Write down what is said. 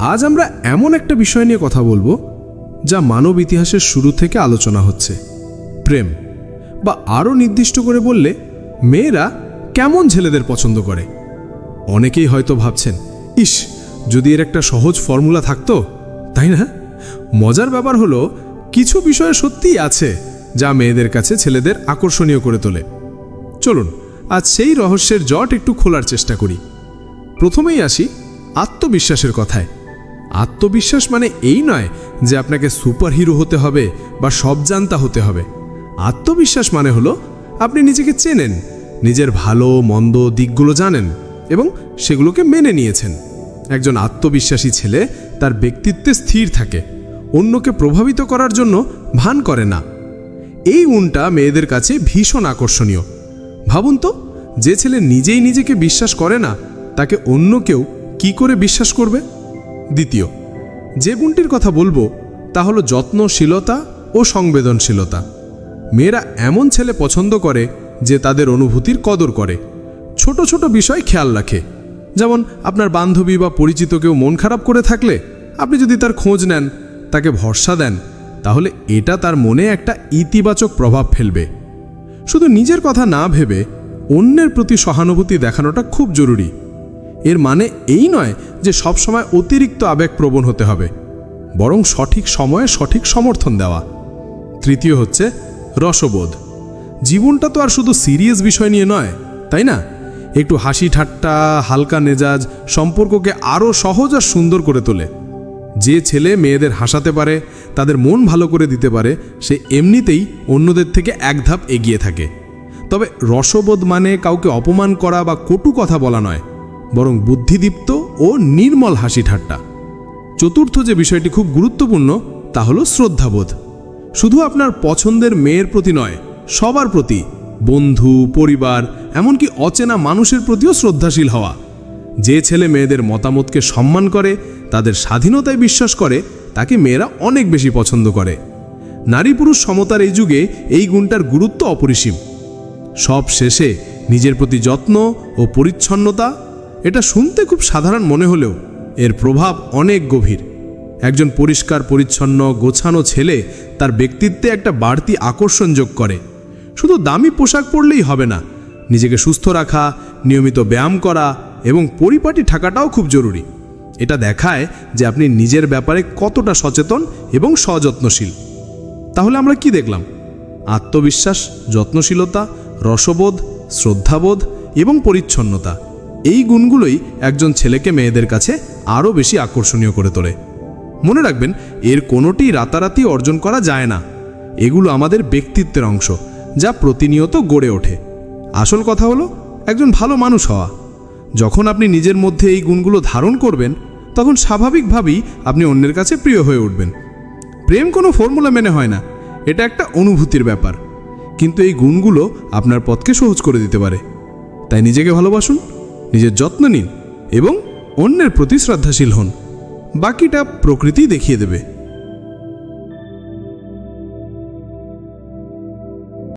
আজ আমরা এমন একটা বিষয় নিয়ে কথা বলব, যা মানব ইতিহাসের শুরু থেকে আলোচনা হচ্ছে। প্রেম, বা আরও নির্দিষ্ট করে বললে, মেয়েরা কেমন ছেলেদের পছন্দ করে? অনেকেই হয়তো ভাবছেন, ইস, যদি এর একটা সহজ ফর্মুলা থাকতো, তাই না? মজার ব্যাপার হলো, কিছু বিষয় সত্যিই আছে, যা মেয়েদের কাছে ছেলেদের আকর্ষণীয় করে তোলে। চলুন, আজ সেই রহস্যের জট একটু খোলার চেষ্টা করি। প্রথমেই আসি আত্মবিশ্বাসের কথায়। আত্মবিশ্বাস মানে এই নয় যে আপনাকে সুপার হিরো হতে হবে বা সব জানতা হতে হবে। আত্মবিশ্বাস মানে হলো আপনি নিজেকে চেনেন, নিজের ভালো, মন্দ দিকগুলো জানেন এবং সেগুলোকে মেনে নিয়েছেন। একজন আত্মবিশ্বাসী ছেলে তার ব্যক্তিত্বে স্থির থাকে, অন্যকে প্রভাবিত করার জন্য ভান করে না। এই গুণটা মেয়েদের কাছে ভীষণ আকর্ষণীয়। ভাবুন তো, যে ছেলে নিজেই নিজেকে বিশ্বাস করে না, তাকে অন্য কেউ কি করে বিশ্বাস করবে? দ্বিতীয়, যে গুণটির কথা বলব তা হলো যত্নশীলতা ও সংবেদনশীলতা। মেয়েরা এমন ছেলে পছন্দ করে যে তাদের অনুভূতির কদর করে। ছোট ছোট বিষয় খেয়াল রাখে। যেমন, আপনার বান্ধবী বা পরিচিত কেউ মন খারাপ করে থাকলে আপনি যদি তার খোঁজ নেন, তাকে ভরসা দেন, তাহলে এটা তার মনে একটা ইতিবাচক প্রভাব ফেলবে। শুধু নিজের কথা না ভেবে অন্যের প্রতি সহানুভূতি দেখানোটা খুব জরুরি। এর মানে এই নয় যে সবসময় অতিরিক্ত আবেগপ্রবণ হতে হবে, বরং সঠিক সময়ে সঠিক সমর্থন দেওয়া। তৃতীয় হচ্ছে রসবোধ। জীবনটা তো আর শুধু সিরিয়াস বিষয় নিয়ে নয়, তাই না? একটু হাসি ঠাট্টা, হালকা মেজাজ সম্পর্ককে আরও সহজ আর সুন্দর করে তোলে। যে ছেলে মেয়েদের হাসাতে পারে, তাদের মন ভালো করে দিতে পারে, সে এমনিতেই অন্যদের থেকে এক ধাপ এগিয়ে থাকে। তবে রসবোধ মানে কাউকে অপমান করা বা কটু কথা বলা নয় বরং বুদ্ধিদীপ্ত ও নির্মল হাসি ঠাট্টা। চতুর্থ যে বিষয়টি খুব গুরুত্বপূর্ণ, তা হলো শ্রদ্ধাবোধ। শুধু আপনার পছন্দের মেয়ের প্রতি নয়, সবার প্রতি, বন্ধু, পরিবার, এমনকি অচেনা মানুষের প্রতিও শ্রদ্ধাশীল হওয়া। যে ছেলে মেয়েদের মতামতকে সম্মান করে, তাদের স্বাধীনতায় বিশ্বাস করে, তাকে মেয়েরা অনেক বেশি পছন্দ করে। নারী পুরুষ সমতার এই যুগে এই গুণটার গুরুত্ব অপরিসীম। সব শেষে নিজের প্রতি যত্ন ও পরিচ্ছন্নতা এটা শুনতে খুব সাধারণ মনে হলেও এর প্রভাব অনেক গভীর। একজন পরিষ্কার, পরিচ্ছন্ন, গোছানো ছেলে তার ব্যক্তিত্বে একটা বাড়তি আকর্ষণ যোগ করে। শুধু দামি পোশাক পরলেই হবে না, নিজেকে সুস্থ রাখা, নিয়মিত ব্যায়াম করা এবং পরিপাটি থাকাটাও খুব জরুরি। এটা দেখায় যে আপনি নিজের ব্যাপারে কতটা সচেতন এবং সযত্নশীল। তাহলে আমরা কি দেখলাম? আত্মবিশ্বাস, যত্নশীলতা, রসবোধ, শ্রদ্ধাবোধ এবং পরিচ্ছন্নতা। এই গুণগুলোই একজন ছেলেকে মেয়েদের কাছে আরও বেশি আকর্ষণীয় করে তোলে। মনে রাখবেন, এর কোনোটি রাতারাতি অর্জন করা যায় না। এগুলো আমাদের ব্যক্তিত্বের অংশ, যা প্রতিনিয়ত গড়ে ওঠে। আসল কথা হলো, একজন ভালো মানুষ হওয়া। যখন আপনি নিজের মধ্যে এই গুণগুলো ধারণ করবেন, তখন স্বাভাবিকভাবেই আপনি অন্যের কাছে প্রিয় হয়ে উঠবেন। প্রেম কোনো ফর্মুলা মেনে হয় না, এটা একটা অনুভূতির ব্যাপার। কিন্তু এই গুণগুলো আপনার পথকে সহজ করে দিতে পারে। তাই নিজেকে ভালোবাসুন নিজের যত্ন নিন এবং অন্যের প্রতি শ্রদ্ধাশীল হন। বাকিটা প্রকৃতি দেখিয়ে দেবে।